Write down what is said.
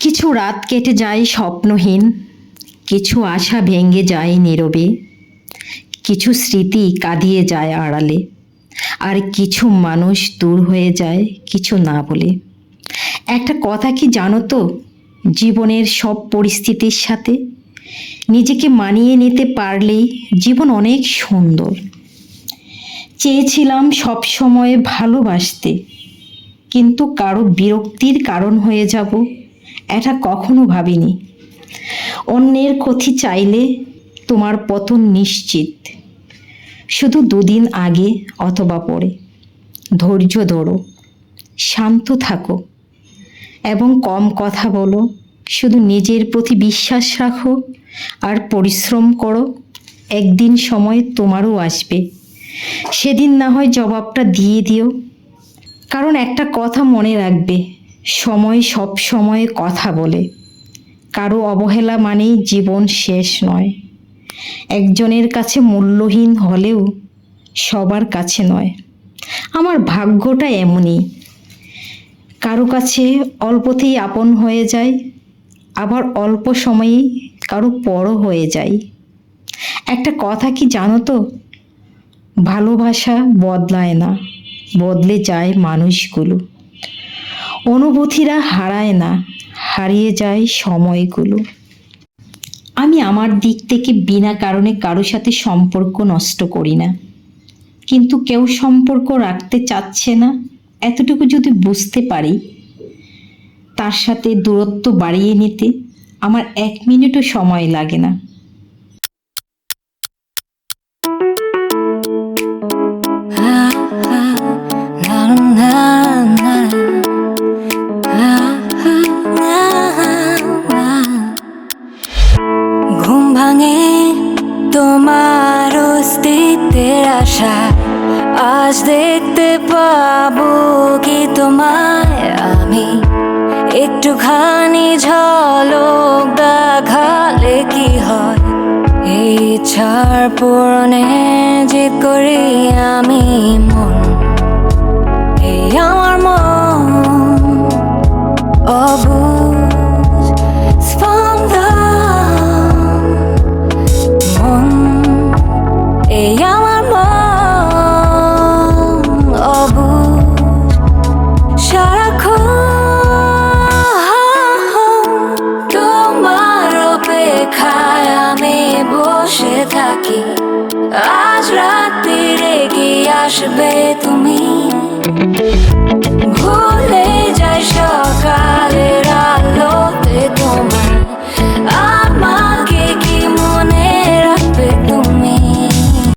কিছু রাত কেটে যায় স্বপ্নহীন, কিছু আশা ভেঙে যায় নীরবে, কিছু স্মৃতি কাঁদিয়ে যায় আড়ালে, আর কিছু মানুষ দূর হয়ে যায় কিছু না বলে। একটা কথা কি জানো তো, জীবনের সব পরিস্থিতির সাথে? নিজেকে মানিয়ে নিতে পারলেই জীবন অনেক সুন্দর। চেয়েছিলাম সব সময় ভালোবাসতে, কিন্তু কারও বিরক্তির কারণ হয়ে যাব। এটা কখনো ভাবিনি। অন্যের ক্ষতি চাইলে তোমার পতন নিশ্চিত। শুধু দুদিন আগে অথবা পরে। ধৈর্য ধরো, শান্ত থাকো এবং কম কথা বলো। শুধু নিজের প্রতি বিশ্বাস রাখো আর পরিশ্রম করো। একদিন সময় তোমারও আসবে। সেদিন না হয় জবাবটা দিয়ে দিও। কারণ একটা কথা মনে রাখবে। সময় সব সময় কথা বলে। কারও অবহেলা মানেই জীবন শেষ নয়। একজনের কাছে মূল্যহীন হলেও সবার কাছে নয়। আমার ভাগ্যটা এমনই। কারও কাছে অল্পতেই আপন হয়ে যায়, আবার অল্প সময়েই কারও পরও হয়ে যায়। একটা কথা কি জানো তো? ভালোবাসা বদলায় না, বদলে যায় মানুষগুলো। অনুভূতিরা হারায় না, হারিয়ে যায় সময়গুলো। আমি আমার দিক থেকে বিনা কারণে কারও সাথে সম্পর্ক নষ্ট করি না। কিন্তু কেউ সম্পর্ক রাখতে চাচ্ছে না, এতটুকু যদি বুঝতে পারি, তার সাথে দূরত্ব বাড়িয়ে নিতে আমার এক মিনিটও সময় লাগে না। আশা আজ দেখতে পাবো কি তোমায় আমি। একটুখানি ঝলক দেখালে কি হয়? এই ছাড় পূরণে জিত করি আমি মন। বসে থাকি। আজ রাত্রি রেগে আসবে তুমি।